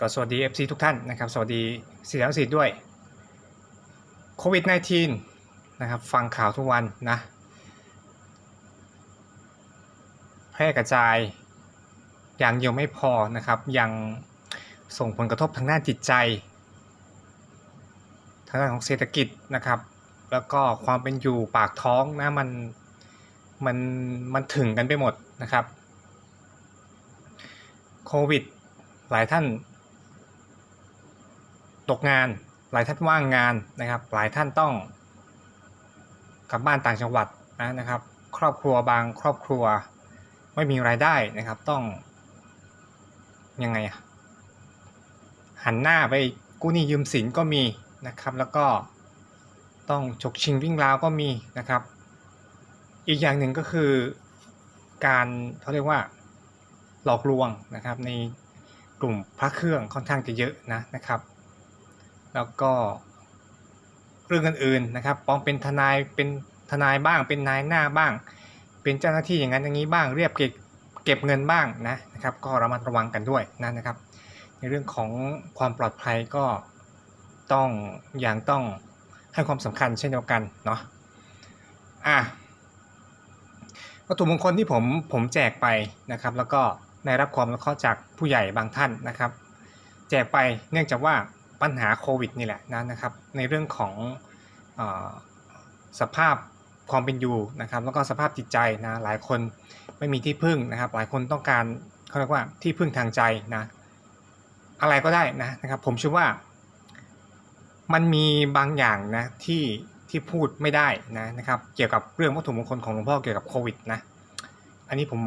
ก็สวัสดี FC ทุกท่านนะครับ สวัสดีศิษยานุศิษย์ด้วยโควิด -19 นะครับ ฟังข่าวทุกวันนะ แพร่กระจายอย่างเดียวไม่พอนะครับ ยังส่งผลกระทบทางด้านจิตใจ ทางด้านของเศรษฐกิจนะครับ แล้วก็ความเป็นอยู่ปากท้องนะมันมันมันถึงกันไปหมดนะครับโควิดหลายท่าน ตกงาน หลายท่านว่างงานนะครับ หลายท่านต้องกลับบ้านต่างจังหวัดนะนะครับ ครอบครัวบางครอบครัวไม่มีรายได้นะครับ ต้องยังไงอะหันหน้าไปกู้หนี้ยืมสินก็มีนะครับ แล้วก็ต้องฉกชิงวิ่งราวก็มีนะครับ อีกอย่างหนึ่งก็คือการเขาเรียกว่าหลอกลวงนะครับในกลุ่มพระเครื่องค่อนข้างจะเยอะนะนะครับ แล้วก็เรื่องอื่นๆนะครับปลอมเป็นทนายเป็นทนายบ้าง เป็นนายหน้าบ้าง เป็นเจ้าหน้าที่อย่างนั้นอย่างนี้บ้าง เรียบเก็บเก็บเงินบ้างนะนะครับ ก็ระมัดระวังกันด้วยนะนะครับ ในเรื่องของความปลอดภัยก็ต้องอย่างต้องให้ความสำคัญเช่นเดียวกันเนาะอะวัตถุมงคลที่ผมผมแจกไปนะครับ แล้วก็ได้รับความอนุเคราะห์จากผู้ใหญ่บางท่านนะครับ แจกไปเนื่องจากว่า ปัญหาโควิดนี่แหละนะนะครับ ในเรื่องของอสภาพความเป็นอยู่นะครับ แล้วก็สภาพจิตใจนะหลายคนไม่มีที่พึ่งนะครับ หลายคนต้องการเขาเรียกว่าที่พึ่งทางใจนะอะไรก็ได้นะนะครับ ผมเชื่อว่า มันมีบางอย่างนะที่ที่พูดไม่ได้นะนะครับ เกี่ยวกับเรื่องวัตถุมงคลของหลวงพ่อเกี่ยวกับโควิดนะอันนี้ผม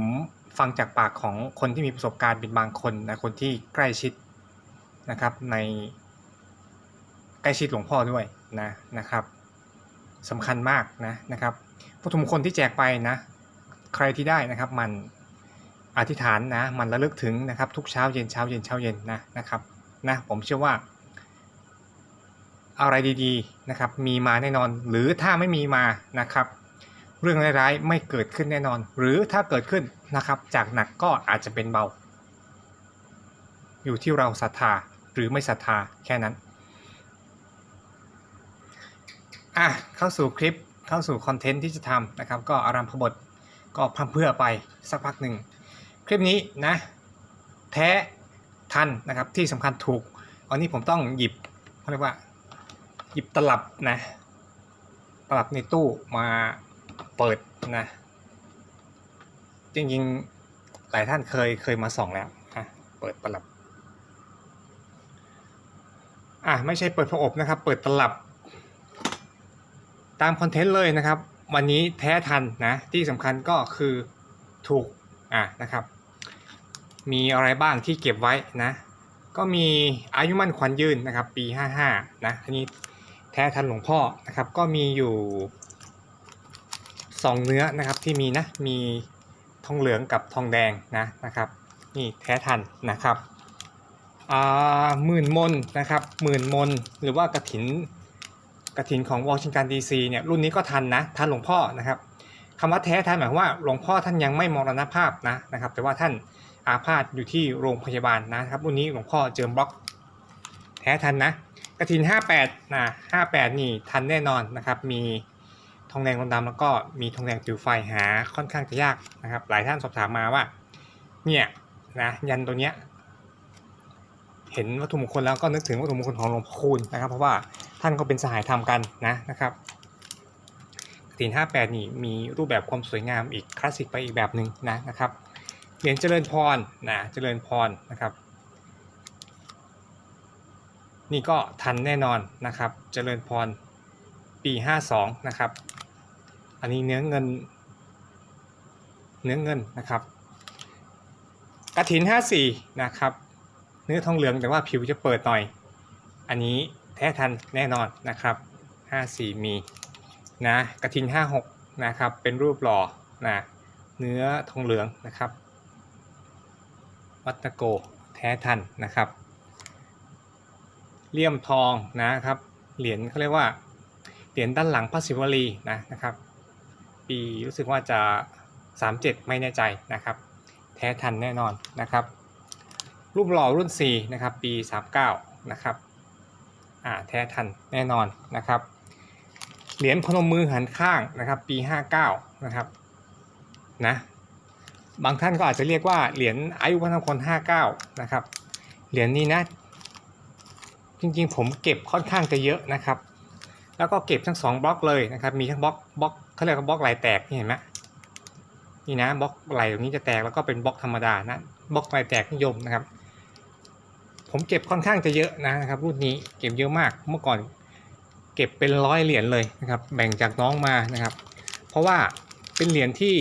ฟังจากปากของคนที่มีประสบการณ์เป็นบางคนนะคนที่ใกล้ชิดนะครับใน ล้ชิดหลวงพ่อด้วยนะนะครับสำคัญมากนะนะครับวัตถุมงคลที่แจกไปนะ ใครที่ได้นะครับมันอธิษฐานนะมันระลึกถึงนะครับทุกเช้าเย็นเช้าเย็นเช้าเย็นนะนะครับนะผมเชื่อว่า อะไรดีๆนะครับมีมาแน่นอน หรือถ้าไม่มีมานะครับ เรื่องร้ายๆไม่เกิดขึ้นแน่นอน หรือถ้าเกิดขึ้นนะครับจากหนักก็อาจจะเป็นเบา อยู่ที่เราศรัทธาหรือไม่ศรัทธาแค่นั้น อะเข้าสู่คลิปเข้าสู่คอนเทนต์ที่จะทำนะครับ ก็อารัมพบทก็พร่ำเพื่อไปสักพักหนึ่ง คลิปนี้นะ แท้ทันนะครับที่สำคัญถูก อันนี้ผมต้องหยิบเขาเรียกว่า หยิบตลับนะตลับในตู้มาเปิดนะ จริงๆหลายท่านเคยเคยมาส่องแล้วอะเปิดตลับอะไม่ใช่เปิดผอบนะครับ เปิดตลับ ตามคอนเทนต์เลยนะครับ วันนี้แท้ทันนะ ที่สำคัญก็คือถูกอะนะครับ มีอะไรบ้างที่เก็บไว้นะ ก็มีอายุมั่นขวัญยืนนะครับ ปี 55 นะอันนี้แท้ทันหลวงพ่อนะครับ ก็มีอยู่2เนื้อนะครับที่มีนะมีทองเหลืองกับทองแดงนะนะครับนี่แท้ทันนะครับอ่าหมื่นมนนะครับหมื่นมนหรือว่ากระถิน กระถินของวอชิงตันดีซีเนี่ยรุ่นนี้ก็ทันนะทันหลวงพ่อนะครับคำว่าแท้ทันหมายความว่าหลวงพ่อท่านยังไม่มรณภาพนะนะครับ แต่ว่าท่านอาพาธอยู่ที่โรงพยาบาลนะครับรุ่นนี้หลวงพ่อเจิมบล็อก แท้ทันนะกระถิน 58นะ58 นี่ทันแน่นอนนะครับ มีทองแดงทองดำแล้วก็มีทองแดงติวไฟหาค่อนข้างจะยากนะครับ หลายท่านสอบถามมาว่า เนี่ยนะยันตัวเนี้ยเห็นวัตถุมงคลแล้วก็นึกถึงวัตถุมงคลของหลวงพ่อคูณนะครับ เพราะว่า ท่านก็เป็นสหายธรรมกันนะนะครับกฐิน58 นี่มีรูปแบบความสวยงามอีกคลาสสิกไปอีกแบบหนึ่งนะนะครับเหรียญเจริญพรนะเจริญพรนะครับ นี่ก็ทันแน่นอนนะครับ เจริญพรปี 52 นะครับ อันนี้เนื้อเงิน เนื้อเงินนะครับกระถิน 54 นะครับ เนื้อทองเหลืองแต่ว่าผิวจะเปิดหน่อย อันนี้ แท้ทันแน่นอนนะครับ 54 มีนะกระถิน56 นะครับ เป็นรูปหล่อนะเนื้อทองเหลืองนะครับ วัตโกแท้ทันนะครับเลี่ยมทองนะครับเหรียญเขาเรียกว่าเหรียญด้านหลังพระศิวลีนะนะครับ ปีรู้สึกว่าจะ 37 ไม่แน่ใจนะครับ แท้ทันแน่นอนนะครับ รูปหล่อรุ่น 4 นะครับ ปี 39 นะครับ อ่าแท้ทันแน่นอนนะครับ เหรียญพนมมือหันข้างนะครับปี 59 นะครับนะบางท่านก็อาจจะเรียกว่าเหรียญอายุวัฒนคล59 นะครับ เหรียญนี้นะจริงๆ ผมเก็บค่อนข้างจะเยอะนะครับ แล้วก็เก็บทั้งสองบล็อกเลยนะครับ มีทั้งบล็อกบล็อกเขาเรียกว่าบล็อกลายแตกนี่เห็นไหมนี่นะบล็อกลายตรงนี้จะแตกแล้วก็เป็นบล็อกธรรมดานะบล็อกลายแตกนิยมนะครับ ผมเก็บค่อนข้างจะเยอะนะครับรุ่นนี้เก็บเยอะมากเมื่อก่อนเก็บเป็นร้อยเหรียญเลยนะครับแบ่งจากน้องมานะครับ เพราะว่าเป็นเหรียญที่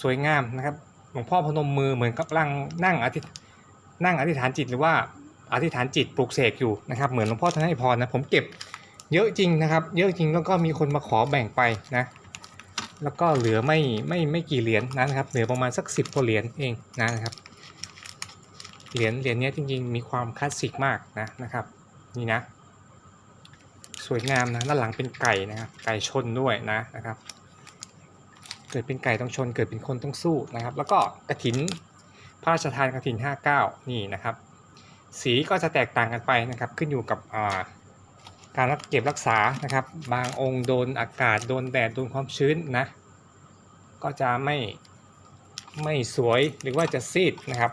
สวยงามนะครับหลวงพ่อพนมมือเหมือนกับนั่งนั่งอธินั่งอธิษฐานจิตหรือว่าอธิษฐานจิตปลุกเสกอยู่นะครับเหมือนหลวงพ่อท่านให้พรนะผมเก็บเยอะจริงนะครับเยอะจริงแล้วก็มีคนมาขอแบ่งไปนะแล้วก็เหลือไม่ไม่ไม่กี่เหรียญนะครับเหลือประมาณสักสิบกว่าเหรียญเองนะครับ เหรียญเหรียญนี้จริงๆ มีความคลาสสิกมากนะนะครับ นี่นะ สวยงามนะด้านหลังเป็นไก่นะครับ ไก่ชนด้วยนะนะครับ เกิดเป็นไก่ต้องชน เกิดเป็นคนต้องสู้นะครับ แล้วก็กระถินพระราชทานกระถิน 59 นี่นะครับ สีก็จะแตกต่างกันไปนะครับ ขึ้นอยู่กับการรักเก็บรักษานะครับ บางองค์โดนอากาศโดนแดดโดนความชื้นนะ ก็จะไม่ไม่สวยหรือว่าจะซีดนะครับ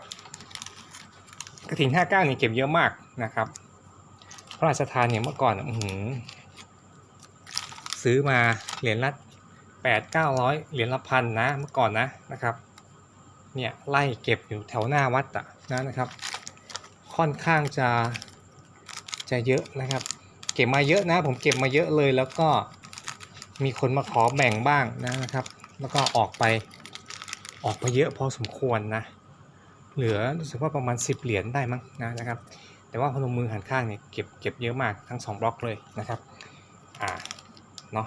กระถิ่น59นี่เก็บเยอะมากนะครับ พระราชทานเนี่ยเมื่อก่อนอืซื้อมาเหรียญละแปดเก้าร้อยเหรียญละพันนะเมื่อก่อนนะนะครับ เนี่ยไล่เก็บอยู่แถวหน้าวัดอะนะนะครับ ค่อนข้างจะจะเยอะนะครับ เก็บมาเยอะนะ ผมเก็บมาเยอะเลยแล้วก็มีคนมาขอแบ่งบ้างนะนะครับ แล้วก็ออกไปออกไปเยอะพอสมควรนะ เหลือรู้สึกว่าประมาณ 10 เหรียญได้มั้งนะนะครับ แต่ว่าพนมมือหันข้างเนี่ยเก็บเก็บเยอะมากทั้ง 2 บล็อกเลยนะครับอ่าเนาะ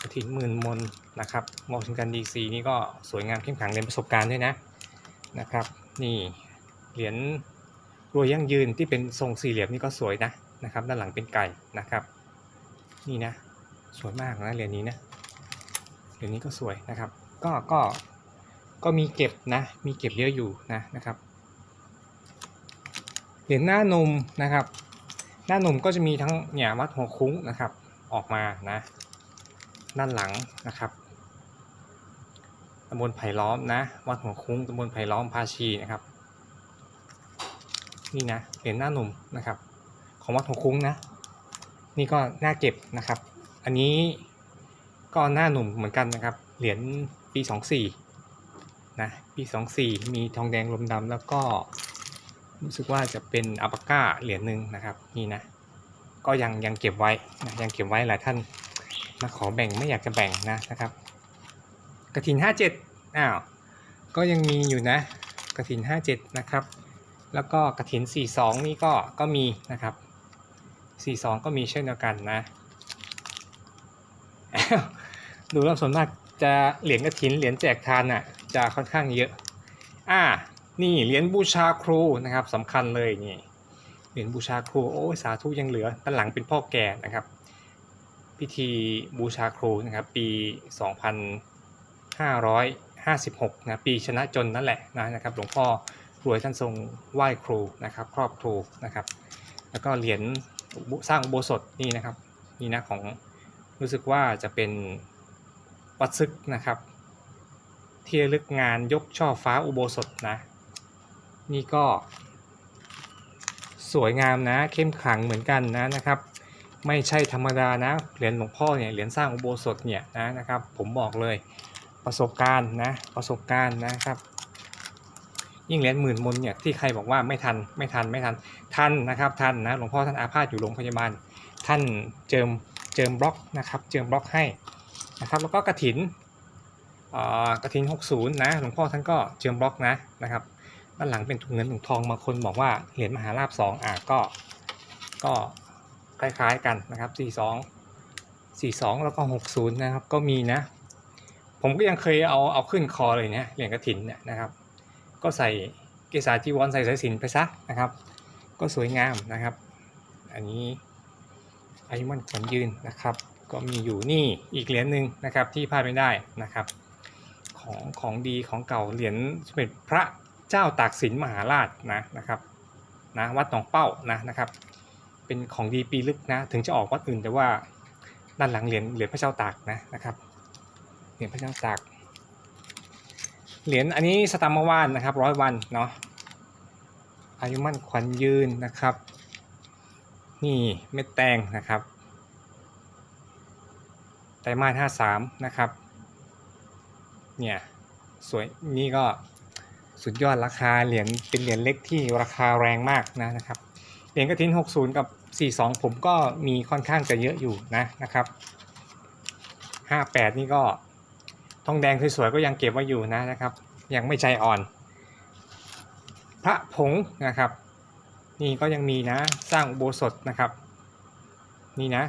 กระถิ่นหมื่นมนนะครับมองถึงกันดีซีนี่ก็สวยงามเข้มขังเรียนประสบการณ์ด้วยนะนะครับ นี่เหรียญรวยยั่งยืนที่เป็นทรงสี่เหลี่ยมนี่ก็สวยนะนะครับ ด้านหลังเป็นไก่นะครับ นี่นะสวยมากนะเหรียญนี้นะเหรียญนี้ก็สวยนะครับ ก็ก็ ก็มีเก็บนะ มีเก็บเยอะอยู่นะนะครับ เหรียญหน้านมนะครับ หน้านมก็จะมีทั้งเนี่ยวัดหัวคุ้งนะครับ ออกมานะด้านหลังนะครับตำบลไผ่ล้อมนะ วัดหัวคุ้งตำบลไผ่ล้อมภาชีนะครับ นี่นะเหรียญหน้านมนะครับ ของวัดหัวคุ้งนะ นี่ก็น่าเก็บนะครับ อันนี้ก็หน้าหนุ่มเหมือนกันนะครับ เหรียญปี24 นะปี 24 มีทองแดงลมดำแล้วก็รู้สึกว่าจะเป็นอัปปาก้าเหรียญหนึ่งนะครับนี่นะก็ยังยังเก็บไว้นะยังเก็บไว้หลายท่านมาขอแบ่งไม่อยากจะแบ่งนะนะครับกระถิน 57อ้าวก็ยังมีอยู่นะกระถิน 57 นะครับ แล้วก็กระถิน 42 นี่ก็ก็มีนะครับ 42 ก็มีเช่นเดียวกันนะดูแล้วส่วนมากจะเหรียญกระถินเหรียญแจกทานน่ะ จะค่อนข้างเยอะ อ่า นี่เหรียญบูชาครูนะครับสำคัญเลยนี่เหรียญบูชาครูโอ้สาธุยังเหลือด้านหลังเป็นพ่อแก่นะครับ พิธีบูชาครูนะครับปี 2556นะปีชนะจนนั่นแหละนะนะครับหลวงพ่อรวยท่านทรงไหว้ครูนะครับครอบครูนะครับ แล้วก็เหรียญสร้างอุโบสถนี่นะครับนี่นะของรู้สึกว่าจะเป็นวัดซึกนะครับ ที่ระลึกงานยกช่อฟ้าอุโบสถนะ นี่ก็ สวยงามนะเข้มขลังเหมือนกันนะนะครับ ไม่ใช่ธรรมดานะเหรียญหลวงพ่อเนี่ยเหรียญสร้างอุโบสถเนี่ยนะนะครับ ผมบอกเลยประสบการณ์นะประสบการณ์นะครับยิ่งเหรียญหมื่นมนเนี่ยที่ใครบอกว่าไม่ทันไม่ทันไม่ทันทันนะครับทันนะหลวงพ่อท่านอาพาธอยู่โรงพยาบาล ท่านเจิมเจิมบล็อกนะครับ เจิมบล็อกให้นะครับ แล้วก็กระถินอ่า กระถิน60 นะ หลวงพ่อท่านก็เจิมบล็อกนะนะครับ ด้านหลังเป็นถุงเงินถุงทองบางคนบอกว่าเหรียญมหาลาภ2อะก็ก็คล้ายๆกันนะครับ 42 42 แล้วก็ 60 นะครับ ก็มีนะ ผมก็ยังเคยเอาเอาขึ้นคอเลยเนี่ยเหรียญกระถินเนี่ยนะครับ ก็ใส่เกสาจีวรใส่สายสิญจนไปซะนะครับ ก็สวยงามนะครับ อันนี้อายุมันขวัญยืนนะครับ ก็มีอยู่นี่อีกเหรียญหนึ่งนะครับที่พลาดไม่ได้นะครับ ของของดีของเก่าเหรียญสมเด็จพระเจ้าตากสินมหาราชนะนะครับนะวัดหนองเป้านะนะครับ เป็นของดีปีลึกนะถึงจะออกวัดอื่นแต่ว่าด้านหลังเหรียญเหรียญพระเจ้าตากนะนะครับเหรียญพระเจ้าตากเหรียญอันนี้สตัมมอร์วานนะครับร้อยวันเนาะอายุมั่นขวัญยืนนะครับ นี่เม็ดแตงนะครับไตรมาสห้าสามนะครับ เนี่ยสวยนี่ก็สุดยอดราคาเหรียญเป็นเหรียญเล็กที่ราคาแรงมากนะนะครับเหรียญกระถิน60 กับ 42 ผมก็มีค่อนข้างจะเยอะอยู่นะนะครับ58 นี่ก็ทองแดงสวยๆก็ยังเก็บไว้อยู่นะนะครับ ยังไม่ใจอ่อน พระผงนะครับ นี่ก็ยังมีนะสร้างอุโบสถนะครับ นี่นะ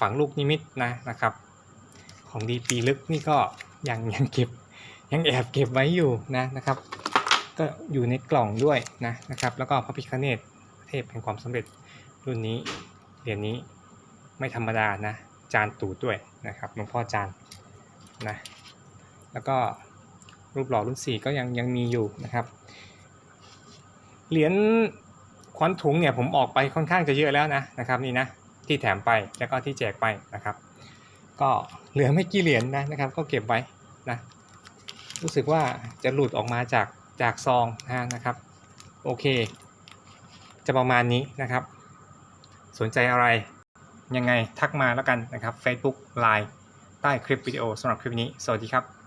ฝังลูกนิมิตนะนะครับ ของดีปีลึกนี่ก็ยังยังเก็บ ยังแอบเก็บไว้อยู่นะนะครับ ก็อยู่ในกล่องด้วยนะนะครับแล้วก็พระพิฆเนศเทพแห่งความสำเร็จรุ่นนี้เหรียญนี้ไม่ธรรมดานะจานตูดด้วยนะครับหลวงพ่อจานนะแล้วก็รูปหล่อรุ่น 4 ก็ยังยังมีอยู่นะครับเหรียญควันถุงเนี่ยผมออกไปค่อนข้างจะเยอะแล้วนะนะครับนี่นะที่แถมไปแล้วก็ที่แจกไปนะครับ ก็เหลือไม่กี่เหรียญนะนะครับ ก็เก็บไว้นะ รู้สึกว่าจะหลุดออกมาจากจากซองนะครับ โอเค จะประมาณนี้นะครับ สนใจอะไรยังไงทักมาแล้วกันนะครับ Facebook Line ใต้คลิปวิดีโอสำหรับคลิปนี้ สวัสดีครับ